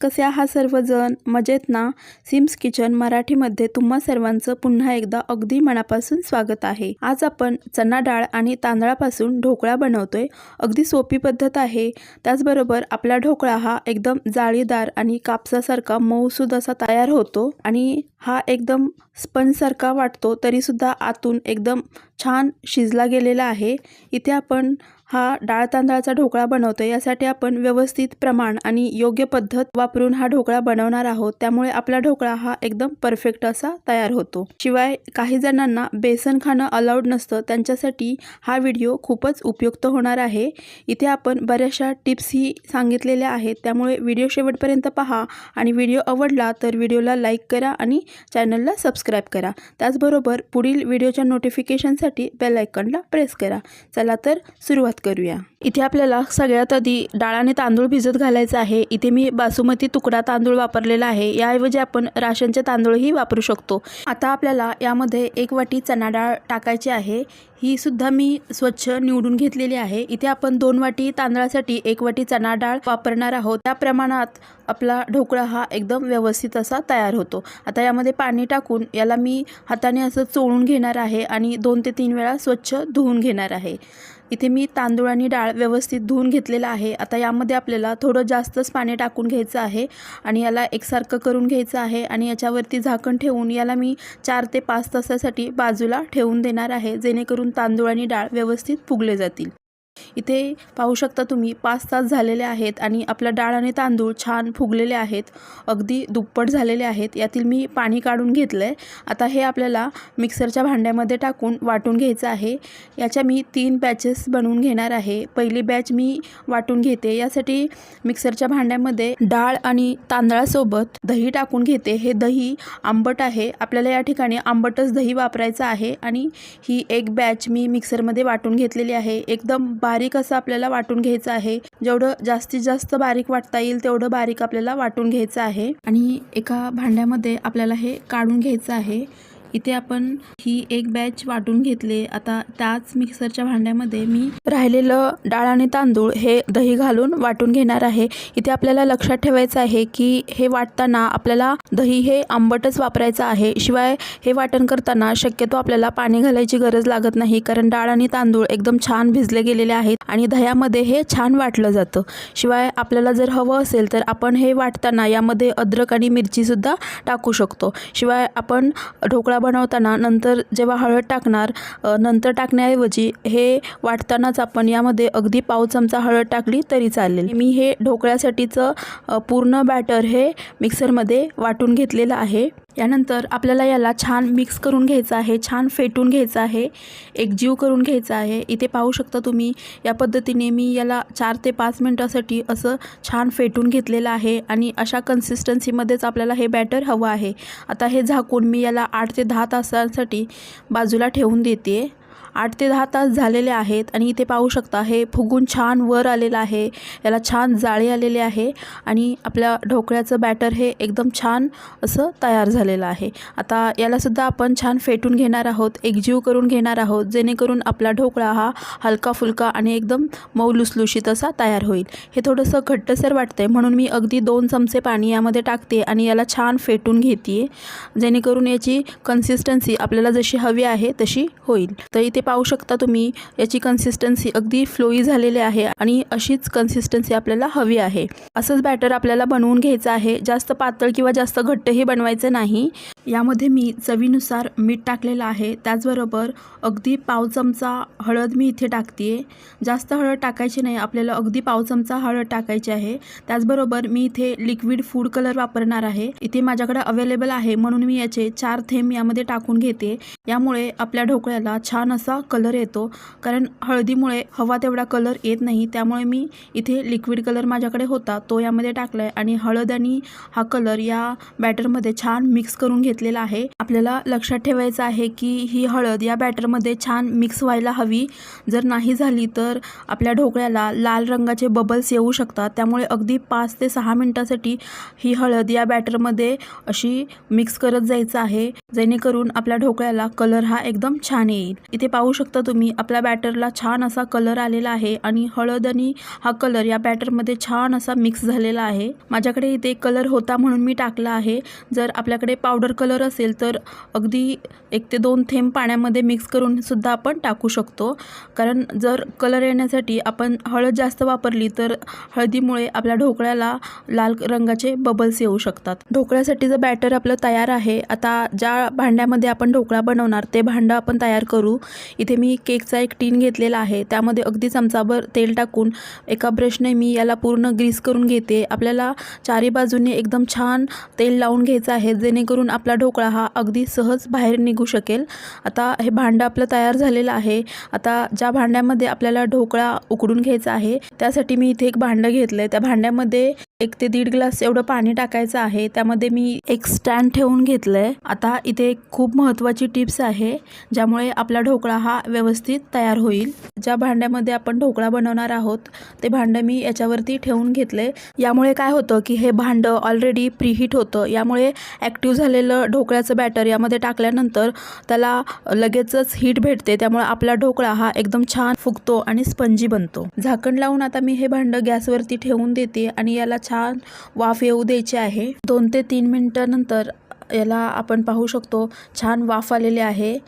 कसे आहात सर्वजण? मजेत ना? सिम्स किचन मराठीमध्ये तुम्हा सर्वांचं पुन्हा एकदा अगदी मनापासून स्वागत आहे. आज आपण चणा डाळ आणि तांदळापासून ढोकळा बनवतोय. अगदी सोपी पद्धत आहे. त्याचबरोबर आपला ढोकळा हा एकदम जाळीदार आणि कापसासारखा मऊसूद असा तयार होतो आणि हा एकदम स्पंजसारखा वाटतो तरीसुद्धा आतून एकदम छान शिजला गेलेला आहे. इथे आपण हा डाळ तांदळाचा ढोकळा बनवतो यासाठी आपण व्यवस्थित प्रमाण आणि योग्य पद्धत वापरून हा ढोकळा बनवणार आहोत. त्यामुळे आपला ढोकळा हा एकदम परफेक्ट असा तयार होतो. शिवाय काही जणांना बेसन खाणं अलाउड नसतं. त्यांच्यासाठी हा व्हिडिओ खूपच उपयुक्त होणार आहे. इथे आपण बऱ्याचशा टिप्सही सांगितलेल्या आहेत. त्यामुळे व्हिडिओ शेवटपर्यंत पहा आणि व्हिडिओ आवडला तर व्हिडिओला लाईक करा आणि चॅनलला सबस्क्राईब करा. त्याचबरोबर पुढील व्हिडिओच्या नोटिफिकेशनसाठी बेल आयकॉनला प्रेस करा. चला तर सुरुवात करूया. इथे आपल्याला सगळ्यात आधी डाळ आणि तांदूळ भिजत घालायचं आहे. इथे मी बासुमती तुकडा तांदूळ वापरलेला आहे. याऐवजी आपण राशनचे तांदूळही वापरू शकतो. आता आपल्याला यामध्ये एक वाटी चणा डाळ टाकायची आहे. ही सुद्धा मी स्वच्छ निवडून घेतलेली आहे. इथे आपण दोन वाटी तांदळासाठी एक वाटी चणा डाळ वापरणार आहोत. त्या प्रमाणात आपला ढोकळा हा एकदम व्यवस्थित असा तयार होतो. आता यामध्ये पाणी टाकून याला मी हाताने असं चोळून घेणार आहे आणि दोन ते तीन वेळा स्वच्छ धुवून घेणार आहे. इथे मी तांदूळ आणि डाळ व्यवस्थित धुवून घेतलेला आहे. आता यामध्ये आपल्याला थोडं जास्तच पाणी टाकून घ्यायचं आहे आणि याला एकसारखं करून घ्यायचं आहे आणि याच्यावरती झाकण ठेवून याला मी चार ते पाच तासासाठी बाजूला ठेवून देणार आहे जेणेकरून तांदूळ आणि डाळ व्यवस्थित फुगले जातील. इथे पाहू शकता तुम्ही पाच तास झालेले आहेत आणि आपला डाळ आणि तांदूळ छान फुगलेले आहेत. अगदी दुप्पट झालेले आहेत. यातील मी पाणी काढून घेतलं आहे आता हे आपल्याला मिक्सरच्या भांड्यामध्ये टाकून वाटून घ्यायचं आहे. याच्या मी तीन बॅचेस बनवून घेणार आहे. पहिली बॅच मी वाटून घेते. यासाठी मिक्सरच्या भांड्यामध्ये डाळ आणि तांदळासोबत दही टाकून घेते. हे दही आंबट आहे. आपल्याला या ठिकाणी आंबटच दही वापरायचं आहे आणि ही एक बॅच मी मिक्सरमध्ये वाटून घेतलेली आहे. एकदम बारीक असं आपल्याला वाटून घ्यायचं आहे. जेवढं जास्तीत जास्त बारीक वाटता येईल तेवढं बारीक आपल्याला वाटून घ्यायचं आहे. आणि एका भांड्यामध्ये आपल्याला हे काढून घ्यायचं आहे. इथे आपण ही एक बॅच वाटून घेतले. आता त्याच मिक्सरच्या भांड्यामध्ये मी राहिलेलं डाळ आणि तांदूळ हे दही घालून वाटून घेणार आहे. इथे आपल्याला लक्षात ठेवायचं आहे की हे वाटताना आपल्याला दही हे आंबटच वापरायचं आहे. शिवाय हे वाटण करताना शक्यतो आपल्याला पाणी घालायची गरज लागत नाही कारण डाळ आणि तांदूळ एकदम छान भिजले गेलेले आहेत आणि दह्यामध्ये हे छान वाटलं जातं. शिवाय आपल्याला जर हवं असेल तर आपण हे वाटताना यामध्ये अद्रक आणि मिरचीसुद्धा टाकू शकतो. शिवाय आपण ढोकळा बनवताना नंतर जेव्हा हळद टाकणार नंतर टाकण्याऐवजी हे वाटतानाच आपण यामध्ये अगदी पाव चमचा हळद टाकली तरी चालेल. मी हे ढोकळ्यासाठीचं पूर्ण बॅटर हे मिक्सरमध्ये वाटून घेतलेलं आहे. यानंतर आपल्याला याला छान मिक्स करून घ्यायचं आहे छान फेटून घ्यायचं आहे एकजीव करून घ्यायचं आहे. इथे पाहू शकता तुम्ही या पद्धतीने मी याला चार ते पाच मिनटासाठी असं छान फेटून घेतलेलं आहे आणि अशा कन्सिस्टन्सीमध्येच आपल्याला हे बॅटर हवं आहे. आता हे झाकून मी याला आठ ते दहा तासांसाठी बाजूला ठेवून देते. आठ ते दहा तास झालेले आहेत आणि इथे पाहू शकता हे फुगून छान वर आलेलं आहे. याला छान जाळे आलेले आहे आणि आपल्या ढोकळ्याचं बॅटर हे एकदम छान असं तयार झालेलं आहे. आता यालासुद्धा आपण छान फेटून घेणार आहोत एकजीव करून घेणार आहोत जेणेकरून आपला ढोकळा हा हलका फुलका आणि एकदम मऊ लुसलुशीत असा तयार होईल. हे थोडंसं घट्टसर वाटतंय म्हणून मी अगदी दोन चमचे पाणी यामध्ये टाकते आणि याला छान फेटून घेते जेणेकरून याची कन्सिस्टन्सी आपल्याला जशी हवी आहे तशी होईल. तर इथे पाहू शकता तुम्ही. याची कन्सिस्टन्सी अगदी फ्लोई झालेली आहे आणि अशीच कन्सिस्टन्सी आपल्याला हवी आहे. असंच बॅटर आपल्याला बनवून घ्यायचं आहे. जास्त पातळ किंवा जास्त घट्टही बनवायचं नाही. यामध्ये मी चवीनुसार मीठ टाकलेलं आहे. त्याचबरोबर अगदी पाव चमचा हळद मी इथे टाकते आहे जास्त हळद टाकायची नाही. आपल्याला अगदी पाव चमचा हळद टाकायची आहे. त्याचबरोबर मी इथे लिक्विड फूड कलर वापरणार आहे. इथे माझ्याकडे अवेलेबल आहे म्हणून मी याचे चार थेंब यामध्ये टाकून घेते. यामुळे आपल्या ढोकळ्याला छान असा कलर येतो. कारण हळदीमुळे हवा तेवढा कलर येत नाही. त्यामुळे मी इथे लिक्विड कलर माझ्याकडे होता. तो यामध्ये टाकला आहे आणि हळद आणि हा कलर या बॅटरमध्ये छान मिक्स करून घेतला घेतलेला आहे. आपल्याला लक्षात ठेवायचं आहे की ही हळद या बॅटरमध्ये छान मिक्स व्हायला हवी. जर नाही झाली तर आपल्या ढोकळ्याला लाल रंगाचे बबल्स येऊ शकतात. त्यामुळे अगदी पाच ते सहा मिनटासाठी ही हळद या बॅटरमध्ये अशी मिक्स करत जायचं आहे. जेणेकरून आपल्या ढोकळ्याला कलर हा एकदम छान येईल. इथे पाहू शकता तुम्ही आपल्या बॅटरला छान असा कलर आलेला आहे आणि हळद आणि हा कलर या बॅटरमध्ये छान असा मिक्स झालेला आहे. माझ्याकडे इथे कलर होता म्हणून मी टाकला आहे. जर आपल्याकडे पावडर कलर असेल तर अगदी एक ते दोन थेंब पाण्यामध्ये मिक्स करूनसुद्धा आपण टाकू शकतो. कारण जर कलर येण्यासाठी आपण हळद जास्त वापरली तर हळदीमुळे आपल्या ढोकळ्याला लाल रंगाचे बबल्स येऊ शकतात. ढोकळ्यासाठीचं बॅटर आपलं तयार आहे आता ज्या भांड्यामध्ये आपण ढोकळा बनवणार ते भांडं आपण तयार करू. इथे मी केकचा एक टीन घेतलेला आहे त्यामध्ये अगदी चमचाभर तेल टाकून एका ब्रशने मी याला पूर्ण ग्रीस करून घेते. आपल्याला चारी बाजूने एकदम छान तेल लावून घ्यायचं आहे जेणेकरून आपला ढोकळा हा अगदी सहज बाहेर निघू शकेल. आता हे भांडं आपलं तयार झालेलं आहे. आता ज्या भांड्यामध्ये आपल्याला ढोकळा उकडून घ्यायचा आहे त्यासाठी मी इथे एक भांडं घेतलं आहे त्या भांड्यामध्ये एक ते दीड ग्लास एवढं पाणी टाकायचं आहे. त्यामध्ये मी एक स्टँड ठेवून घेतलं आहे आता इथे एक खूप महत्त्वाची टिप्स आहे ज्यामुळे आपला ढोकळा हा व्यवस्थित तयार होईल. ज्या भांड्यामध्ये आपण ढोकळा बनवणार आहोत ते भांडं मी याच्यावरती ठेवून घेतले. यामुळे काय होतं की हे भांडं ऑलरेडी प्रीहीट होतं. यामुळे ॲक्टिव्ह झालेलं ढोकळ्याचं बॅटर यामध्ये टाकल्यानंतर त्याला लगेचच हीट भेटते. त्यामुळे आपला ढोकळा हा एकदम छान फुगतो आणि स्पंजी बनतो. झाकण लावून आता मी हे भांडं गॅसवरती ठेवून देते आणि याला छान वाफ येऊ द्यायची आहे. दोन ते तीन मिनटानंतर याला आपण पाहू शकतो छान वाफ आलेली आहे.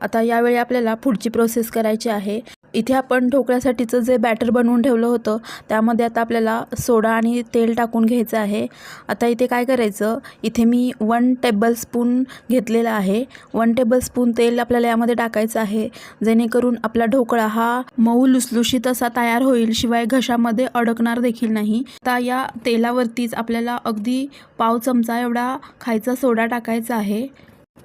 आता यावेळी आपल्याला पुढची प्रोसेस करायची आहे. इथे आपण ढोकळ्यासाठीचं जे बॅटर बनवून ठेवलं होतं त्यामध्ये आता आपल्याला सोडा आणि तेल टाकून घ्यायचं आहे. आता इथे काय करायचं? इथे मी वन टेबल स्पून घेतलेलं आहे. वन टेबल स्पून तेल आपल्याला यामध्ये टाकायचं आहे. जेणेकरून आपला ढोकळा हा मऊ लुसलुशीत असा तयार होईल शिवाय घशामध्ये अडकणार देखील नाही. आता या तेलावरतीच आपल्याला अगदी पाव चमचा एवढा खायचा सोडा टाकायचा आहे.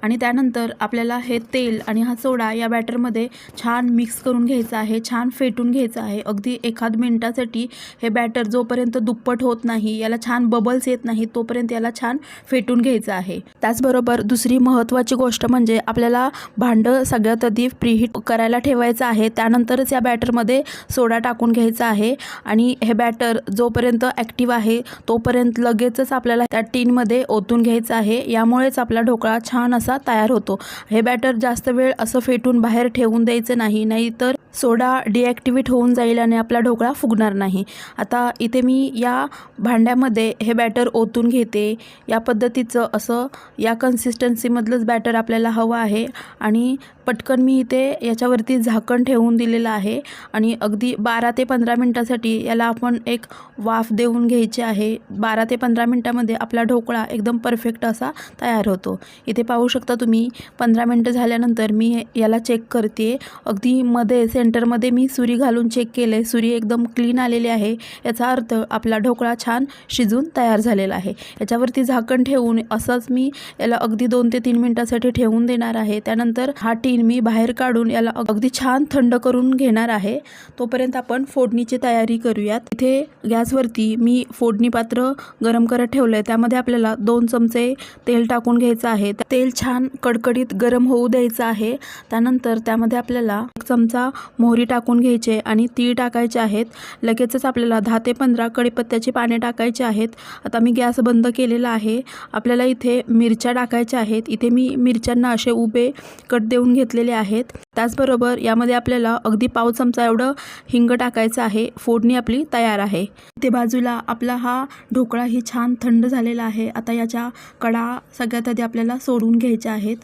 आणि त्यानंतर आपल्याला हे तेल आणि हा सोडा या बॅटरमध्ये छान मिक्स करून घ्यायचा आहे छान फेटून घ्यायचं आहे. अगदी एखाद मिनटासाठी हे बॅटर जोपर्यंत दुप्पट होत नाही याला छान बबल्स येत नाही तोपर्यंत याला छान फेटून घ्यायचं आहे. त्याचबरोबर दुसरी महत्त्वाची गोष्ट म्हणजे आपल्याला भांडं सगळ्यात आधी प्रीहीट करायला ठेवायचं आहे. त्यानंतरच या बॅटरमध्ये सोडा टाकून घ्यायचा आहे आणि हे बॅटर जोपर्यंत ॲक्टिव्ह आहे तोपर्यंत लगेचच आपल्याला त्या टीनमध्ये ओतून घ्यायचं आहे. यामुळेच आपला ढोकळा छान असा तयार होतो. हे बॅटर जास्त वेळ असं फेटून बाहेर ठेवून द्यायचं नाही नाहीतर सोडा डिॲक्टिवेट होऊन जाईल आणि आपला ढोकळा फुगणार नाही. आता इथे मी या भांड्यामध्ये हे बॅटर ओतून घेते. या पद्धतीचं असं या कन्सिस्टन्सीमधलंच बॅटर आपल्याला हवं आहे. आणि पटकन मी इथे याच्यावरती झाकण ठेवून दिलेलं आहे. आणि अगदी बारा ते पंधरा मिनटासाठी याला आपण एक वाफ देऊन घ्यायची आहे. बारा ते पंधरा मिनटामध्ये आपला ढोकळा एकदम परफेक्ट असा तयार होतो. इथे पाहू शकता तुम्ही पंधरा मिनटं झाल्यानंतर मी याला चेक करते. अगदी मध्ये सेंटरमध्ये मी सुरी घालून चेक केलं. आहे सुरी एकदम क्लीन आलेली आहे. याचा अर्थ आपला ढोकळा छान शिजून तयार झालेला आहे. याच्यावरती झाकण ठेवून असंच मी याला अगदी दोन ते तीन मिनटासाठी ठेवून देणार आहे. त्यानंतर हा टीन मी बाहेर काढून याला अगदी छान थंड करून घेणार आहे. तोपर्यंत आपण फोडणीची तयारी करूयात. इथे गॅसवरती मी फोडणी पात्र गरम करत ठेवलं आहे त्यामध्ये आपल्याला दोन चमचे तेल टाकून घ्यायचं आहे. तेल छान कडकडीत गरम होऊ द्यायचं आहे. त्यानंतर त्यामध्ये आपल्याला एक चमचा मोहरी टाकून घ्यायचे आणि तीळ टाकायचे आहेत. लगेचच आपल्याला दहा ते पंधरा कडीपत्त्याची पाने टाकायची आहेत. आता मी गॅस बंद केलेला आहे. आपल्याला इथे मिरच्या टाकायच्या आहेत. इथे मी मिरच्यांना असे उभे कट देऊन घेतलेले आहेत. त्याचबरोबर यामध्ये आपल्याला अगदी पाव चमचा एवढं हिंग टाकायचं आहे. फोडणी आपली तयार आहे. इथे बाजूला आपला हा ढोकळाही छान थंड झालेला आहे. आता याच्या कडा सगळ्यात आधी आपल्याला सोडून घ्यायच्या आहेत.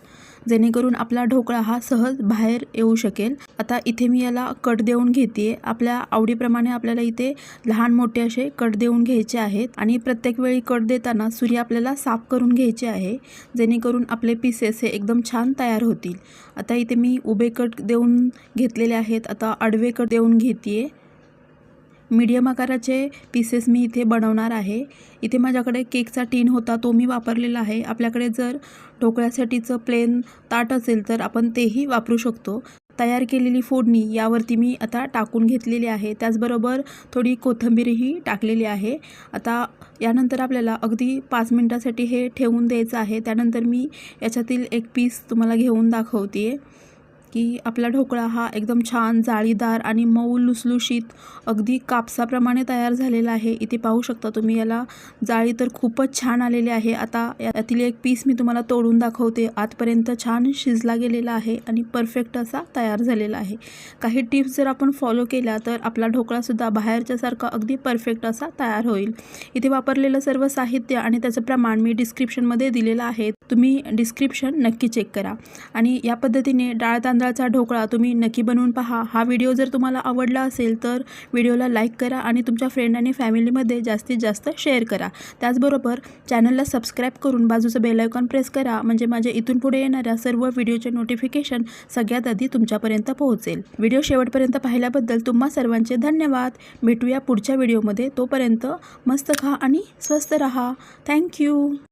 जेणेकरून आपला ढोकळा हा सहज बाहेर येऊ शकेल. आता इथे मी याला कट देऊन घेते आपल्या आवडीप्रमाणे आपल्याला इथे लहान मोठे असे कट देऊन घ्यायचे आहेत आणि प्रत्येक वेळी कट देताना सूर्य आपल्याला साफ करून घ्यायचे आहे जेणेकरून आपले पीसेस हे एकदम छान तयार होतील. आता इथे मी उभे कट देऊन घेतलेले आहेत. आता आडवे कट देऊन घेते मीडियम आकाराचे पीसेस मी इथे बनवणार आहे. इथे माझ्याकडे केकचा टीन होता तो मी वापरलेला आहे. आपल्याकडे जर ढोकळ्यासाठीचं प्लेन ताट असेल तर आपण तेही वापरू शकतो. तयार केलेली फोडणी यावरती मी आता टाकून घेतलेली आहे. त्याचबरोबर थोडी कोथिंबीरही टाकलेली आहे. आता यानंतर आपल्याला अगदी पाच मिनटासाठी हे ठेवून द्यायचं आहे. त्यानंतर मी याच्यातील एक पीस तुम्हाला घेऊन दाखवते आहे की आपला ढोकळा हा एकदम छान जाळीदार आणि मऊ लुसलुशीत अगदी कापसाप्रमाणे तयार झालेला आहे. इथे पाहू शकता तुम्ही याला. जाळी तर खूपच छान आलेली आहे. आता यातील एक पीस मी तुम्हाला तोडून दाखवते. आतपर्यंत छान शिजला गेलेला आहे आणि परफेक्ट असा तयार झालेला आहे. काही टिप्स जर आपण फॉलो केल्या तर आपला ढोकळासुद्धा बाहेरच्यासारखा अगदी परफेक्ट असा तयार होईल. इथे वापरलेलं सर्व साहित्य आणि त्याचं प्रमाण मी डिस्क्रिप्शनमध्ये दिलेलं आहे. तुम्ही डिस्क्रिप्शन नक्की चेक करा. आणि या पद्धतीने डाळ तांदळाचा ढोकळा तुम्ही नक्की बनवून पहा. हा व्हिडिओ जर तुम्हाला आवडला असेल तर व्हिडिओला लाईक करा आणि तुमच्या फ्रेंड आणि फॅमिलीमध्ये जास्तीत जास्त शेअर करा. त्याचबरोबर चॅनलला सबस्क्राईब करून बाजूचं बेलायकॉन प्रेस करा. म्हणजे माझ्या इथून पुढे येणाऱ्या सर्व व्हिडिओचे नोटिफिकेशन सगळ्यात आधी तुमच्यापर्यंत पोहोचेल. व्हिडिओ शेवटपर्यंत पाहिल्याबद्दल तुम्हा सर्वांचे धन्यवाद. भेटूया पुढच्या व्हिडिओमध्ये तोपर्यंत मस्त खा आणि स्वस्त रहा. थँक्यू